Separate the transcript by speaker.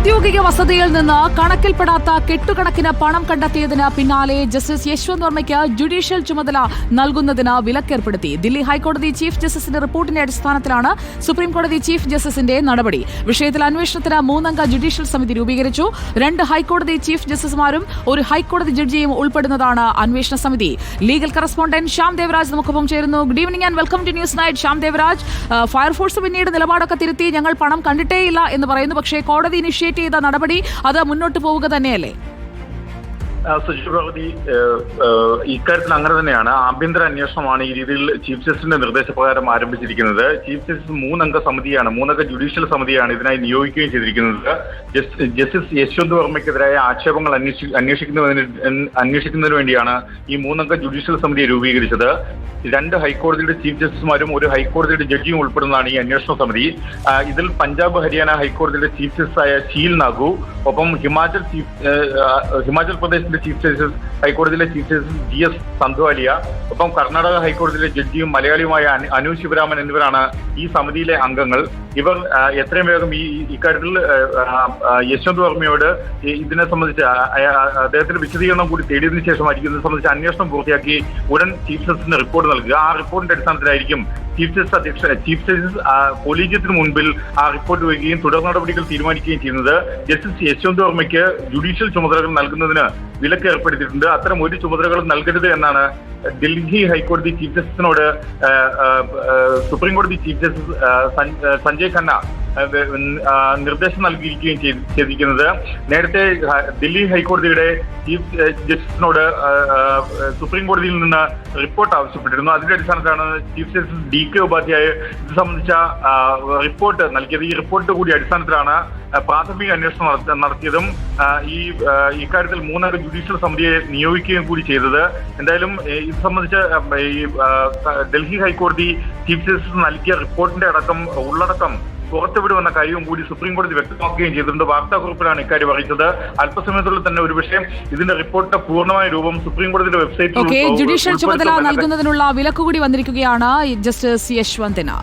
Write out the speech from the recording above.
Speaker 1: ഔദ്യോഗിക വസതിയിൽ നിന്ന് കണക്കിൽപ്പെടാത്ത കെട്ടുകണക്കിന് പണം കണ്ടെത്തിയതിന് പിന്നാലെ ജസ്റ്റിസ് യശ്വന്ത് വർമ്മയ്ക്ക് ജുഡീഷ്യൽ ചുമതല നൽകുന്നതിന് വിലക്കേർപ്പെടുത്തി. ദില്ലി ഹൈക്കോടതി ചീഫ് ജസ്റ്റിസിന്റെ റിപ്പോർട്ടിന്റെ അടിസ്ഥാനത്തിലാണ് സുപ്രീംകോടതി ചീഫ് ജസ്റ്റിസിന്റെ നടപടി. വിഷയത്തിൽ അന്വേഷണത്തിന് മൂന്നംഗ ജുഡീഷ്യൽ സമിതി രൂപീകരിച്ചു. രണ്ട് ഹൈക്കോടതി ചീഫ് ജസ്റ്റിസുമാരും ഒരു ഹൈക്കോടതി ജഡ്ജിയും ഉൾപ്പെടുന്നതാണ് അന്വേഷണ സമിതി. ലീഗൽ കറസ്പോണ്ടന്റ് ശ്യാം ദേവരാജ് നമുക്കൊപ്പം ചേരുന്നു. Good evening and welcome to News Night. Shyam Devaraj fire force പിന്നീട് നിലപാടൊക്കെ തിരുത്തി ഞങ്ങൾ പണം കണ്ടിട്ടേയില്ല എന്ന് പറയുന്നു. പക്ഷേ കോടതി ഇനിഷ്യേറ്റ് ചെയ്ത നടപടി അത് മുന്നോട്ട് പോവുക തന്നെയല്ലേ?
Speaker 2: ഭഗവതി ഇക്കാര്യത്തിൽ അങ്ങനെ തന്നെയാണ്. ആഭ്യന്തര അന്വേഷണമാണ് ഈ രീതിയിൽ ചീഫ് ജസ്റ്റിസിന്റെ നിർദ്ദേശപ്രകാരം ആരംഭിച്ചിരിക്കുന്നത്. ചീഫ് ജസ്റ്റിസ് മൂന്നംഗ സമിതിയാണ് മൂന്നംഗ ജുഡീഷ്യൽ സമിതിയാണ് ഇതിനായി നിയോഗിക്കുകയും ചെയ്തിരിക്കുന്നത്. ജസ്റ്റിസ് യശ്വന്ത് വർമ്മയ്ക്കെതിരായ ആക്ഷേപങ്ങൾ അന്വേഷി അന്വേഷിക്കുന്നതിന് അന്വേഷിക്കുന്നതിന് വേണ്ടിയാണ് ഈ മൂന്നംഗ ജുഡീഷ്യൽ സമിതിയെ രൂപീകരിച്ചത്. രണ്ട് ഹൈക്കോടതിയുടെ ചീഫ് ജസ്റ്റിസുമാരും ഒരു ഹൈക്കോടതിയുടെ ജഡ്ജിയും ഉൾപ്പെടുന്നതാണ് ഈ അന്വേഷണ സമിതി. ഇതിൽ പഞ്ചാബ് ഹരിയാന ഹൈക്കോടതിയുടെ ചീഫ് ജസ്റ്റിസായ ഷീൽ നാഗു ഒപ്പം ഹിമാചൽ ചീഫ് ഹിമാചൽ ആ, ഹിമാചൽ ചീഫ് ജസ്റ്റിസ് ഹൈക്കോടതിയിലെ chief justice G S Sandhawalia ഒപ്പം കർണാടക ഹൈക്കോടതിയിലെ ജഡ്ജിയും മലയാളിയുമായ അനു- ശിവരാമൻ എന്നിവരാണ് ഈ സമിതിയിലെ അംഗങ്ങൾ. ഇവർ എത്രയും വേഗം ഈ ഇക്കാര്യത്തിൽ യശ്വന്ത് വർമ്മയോട് ഇതിനെ സംബന്ധിച്ച് ആ, വിശദീകരണം കൂടി തേടിയതിനു ശേഷമായിരിക്കും. ഇതിനെ സംബന്ധിച്ച് അന്വേഷണം പൂർത്തിയാക്കി ഉടൻ ചീഫ് ജസ്റ്റിസിന് റിപ്പോർട്ട് നൽകുക. ആ റിപ്പോർട്ടിന്റെ അടിസ്ഥാനത്തിലായിരിക്കും ചീഫ് ജസ്റ്റിസ് അധ്യക്ഷ ചീഫ് ജസ്റ്റിസ് കൊളീജിയത്തിന് മുൻപിൽ ആ റിപ്പോർട്ട് വയ്ക്കുകയും തുടർ നടപടികൾ തീരുമാനിക്കുകയും ചെയ്യുന്നത്. ജസ്റ്റിസ് യശ്വന്ത് വർമ്മയ്ക്ക് ജുഡീഷ്യൽ ചുമതലകൾ നൽകുന്നതിന് വിലക്ക് ഏർപ്പെടുത്തിയിട്ടുണ്ട്. അത്തരം ഒരു ചുമതലകളും നൽകരുത് എന്നാണ് ഡൽഹി ഹൈക്കോടതി ചീഫ് ജസ്റ്റിസിനോട് സുപ്രീം കോടതി ചീഫ് ജസ്റ്റിസ് സഞ്ജയ് ഖന്ന നിർദ്ദേശം നൽകിയിരിക്കുകയും ചെയ്തി- ചെയ്തിരിക്കുന്നത്. നേരത്തെ ദില്ലി ഹൈക്കോടതിയുടെ ചീഫ് ജസ്റ്റിസിനോട് സുപ്രീം കോടതിയിൽ നിന്ന് റിപ്പോർട്ട് ആവശ്യപ്പെട്ടിരുന്നു. അതിന്റെ അടിസ്ഥാനത്താണ് chief justice D K Upadhyaya ഇത് സംബന്ധിച്ച റിപ്പോർട്ട് നൽകിയത്. ഈ റിപ്പോർട്ട് കൂടി അടിസ്ഥാനത്തിലാണ് പ്രാഥമിക അന്വേഷണം നടത്ത- നടത്തിയതും ഈ ഇക്കാര്യത്തിൽ മൂന്നംഗ ജുഡീഷ്യൽ സമിതിയെ നിയോഗിക്കുകയും കൂടി ചെയ്തത്. എന്തായാലും ഇത് സംബന്ധിച്ച് ഈ ഡൽഹി ഹൈക്കോടതി ചീഫ് ജസ്റ്റിസ് നൽകിയ റിപ്പോർട്ടിന്റെ അടക്കം ഉള്ളടക്കം പുറത്തുവിടുമെന്ന കാര്യവും കൂടി സുപ്രീം കോടതി വ്യക്തമാക്കുകയും ചെയ്തിട്ടുണ്ട്. വാർത്താക്കുറിപ്പിലാണ് ഇക്കാര്യം അറിയിച്ചത്. അല്പസമയത്തുള്ളിൽ തന്നെ ഒരു വിഷയം ഇതിന്റെ റിപ്പോർട്ടിന്റെ പൂർണമായ രൂപം സുപ്രീം കോടതിയുടെ വെബ്സൈറ്റിൽ
Speaker 1: ജുഡീഷ്യൽ ചുമതല നൽകുന്നതിനുള്ള വിലക്ക് കൂടി വന്നിരിക്കുകയാണ് ജസ്റ്റിസ് യശ്വന്തിന്.